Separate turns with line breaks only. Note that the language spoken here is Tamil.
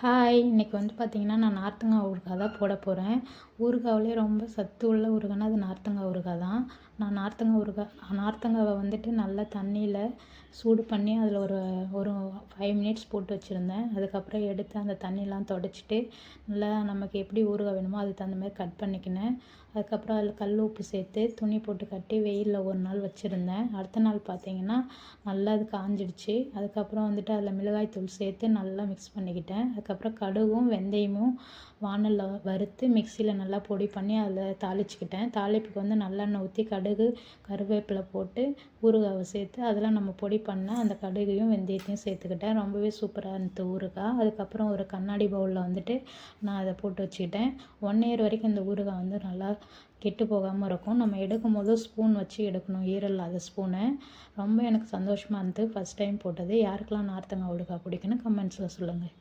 ஹாய் இன்றைக்கி வந்து பார்த்திங்கன்னா நான் நார்த்தங்காய் ஊறுகாய் தான் போட போகிறேன் ஊறுகாவிலே ரொம்ப சத்து உள்ள ஊறுகாய்னா அது நார்த்தங்காய் ஊறுகாய் தான். நான் நார்த்தங்காய் ஊறுகாய் நார்த்தங்காவை வந்துட்டு நல்லா தண்ணியில் சூடு பண்ணி அதில் ஒரு ஒரு ஃபைவ் மினிட்ஸ் போட்டு வச்சுருந்தேன். அதுக்கப்புறம் எடுத்து அந்த தண்ணியெலாம் தொடச்சிட்டு நல்லா நமக்கு எப்படி ஊறுகாய் வேணுமோ அதுக்கு தகுந்த மாதிரி கட் பண்ணிக்கினேன். அதுக்கப்புறம் அதில் கல் உப்பு சேர்த்து துணி போட்டு கட்டி வெயிலில் ஒரு நாள் வச்சுருந்தேன். அடுத்த நாள் பார்த்திங்கன்னா நல்லா அது காஞ்சிடுச்சு. அதுக்கப்புறம் வந்துட்டு அதில் மிளகாய் தூள் சேர்த்து நல்லா மிக்ஸ் பண்ணிக்கிட்டேன். அதுக்கப்புறம் கடுகும் வெந்தயமும் வானலில் வறுத்து மிக்சியில் நல்லா பொடி பண்ணி அதில் தாளிச்சுக்கிட்டேன். தாளிப்புக்கு வந்து நல்லெண்ணெய் ஊற்றி கடுகு கருவேப்பிலை போட்டு ஊறுகாவை சேர்த்து அதெல்லாம் நம்ம பொடி பண்ண அந்த கடுகையும் வெந்தயத்தையும் சேர்த்துக்கிட்டேன். ரொம்பவே சூப்பராக இருந்தது ஊறுகாய் அதுக்கப்புறம் ஒரு கண்ணாடி பவுலில் வந்துட்டு நான் அதை போட்டு வச்சுக்கிட்டேன். ஒன் இயர் வரைக்கும் இந்த ஊறுகாய் வந்து நல்லா கெட்டு போகாமல் இருக்கும். நம்ம எடுக்கும்போது ஸ்பூன் வச்சு எடுக்கணும். ஈரல் இல்லாத ஸ்பூனை. ரொம்ப எனக்கு சந்தோஷமாக இருந்தது ஃபஸ்ட் டைம் போட்டது. யாருக்கெல்லாம் நார்த்தங்காய் ஊறுகாய் பிடிக்குன்னு கமெண்ட்ஸில் சொல்லுங்கள்